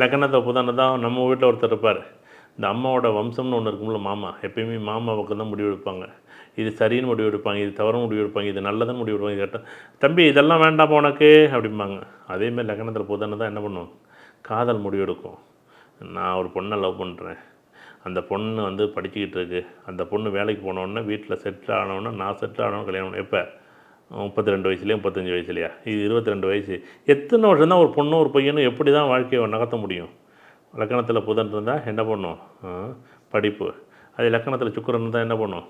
லக்கணத்தை புதனை தான் நம்ம வீட்டில் ஒருத்தர் இருப்பார். இந்த அம்மாவோட வம்சம்னு ஒன்று இருக்கும்ல மாமா. எப்பயுமே மாமா பக்கம் தான் முடிவு எடுப்பாங்க. இது சரின்னு முடிவு எடுப்பாங்க இது தவறு முடிவு எடுப்பாங்க இது நல்லதுன்னு முடிவு எடுப்பாங்க இது தம்பி இதெல்லாம் வேண்டாம் உனக்கு? அப்படிம்பாங்க. அதேமாதிரி லக்கணத்தில் புதனை தான் என்ன பண்ணுவோம் காதல் முடிவு எடுக்கும். நான் ஒரு பொண்ணை லவ் பண்ணுறேன் அந்த பொண்ணு வந்து படிச்சுக்கிட்டு இருக்கு. அந்த பொண்ணு வேலைக்கு போனோடனே வீட்டில் செட்டில் ஆனவொடனே நான் செட்டில் ஆனவொடனே கல்யாணம் எப்போ? முப்பத்தி ரெண்டு வயசுலேயே முப்பத்தஞ்சு வயசுலையா? இது இருபத்தி ரெண்டு வயசு. எத்தனை வருஷம் தான் ஒரு பொண்ணும் ஒரு பையனும் எப்படி தான் வாழ்க்கையை நகர்த்த முடியும்? லக்கணத்தில் புதன் இருந்தால் என்ன பண்ணும்? ஆ, படிப்பு. அது லக்கணத்தில் சுக்கரன் இருந்தால் என்ன பண்ணும்?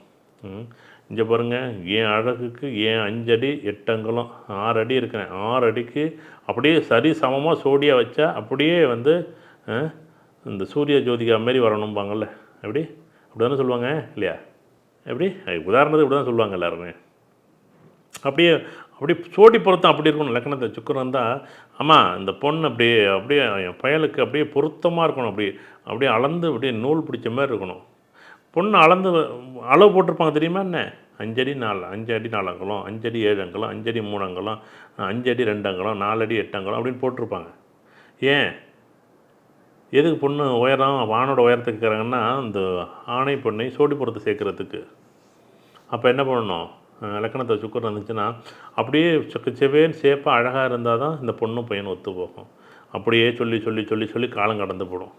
இங்கே பாருங்கள் ஏன் அழகுக்கு ஏன் அஞ்சடி எட்டங்குலம் ஆறு அடி இருக்கிறேன். ஆறு அடிக்கு அப்படியே சரி சமமாக சோடியாக வச்சா அப்படியே வந்து இந்த சூரிய ஜோதிகா மாரி வரணும்பாங்கள்ல எப்படி? அப்படி தானே சொல்லுவாங்க இல்லையா? எப்படி? உதாரணத்துக்கு இப்படி தான் சொல்லுவாங்க எல்லாருமே. அப்படியே அப்படியே சோடி பொருத்தம் அப்படி இருக்கணும். லக்கணத்தை சுக்கரம் தான் ஆமாம் இந்த பொண்ணு அப்படியே அப்படியே என் பயலுக்கு அப்படியே பொருத்தமாக இருக்கணும். அப்படியே அப்படியே அளந்து அப்படியே நூல் பிடிச்ச மாதிரி இருக்கணும். பொண்ணு அளந்து அளவு போட்டிருப்பாங்க தெரியுமா என்ன? அஞ்சடி நாலு அஞ்சு அடி நாலு அங்கலம் அஞ்சடி ஏழு அங்கலம் அஞ்சடி மூணு அங்கலம் அஞ்சடி ரெண்டு அங்கலம் நாலடி எட்டு அங்கலம் அப்படின்னு போட்டிருப்பாங்க. ஏன்? எதுக்கு பொண்ணு உயரம் ஆணோட உயரத்துக்கு இருக்கிறாங்கன்னா இந்த ஆணை பொண்ணை சோடி பொருத்த சேர்க்குறதுக்கு. அப்போ என்ன பண்ணணும்? லக்கணத்தை சுக்கரம் இருந்துச்சுன்னா அப்படியே செக்கு செவேன்னு சேப்பாக அழகாக இருந்தால் தான் இந்த பொண்ணும் பையனும் ஒத்து போகும் அப்படியே சொல்லி சொல்லி சொல்லி சொல்லி காலம் கடந்து போடும்.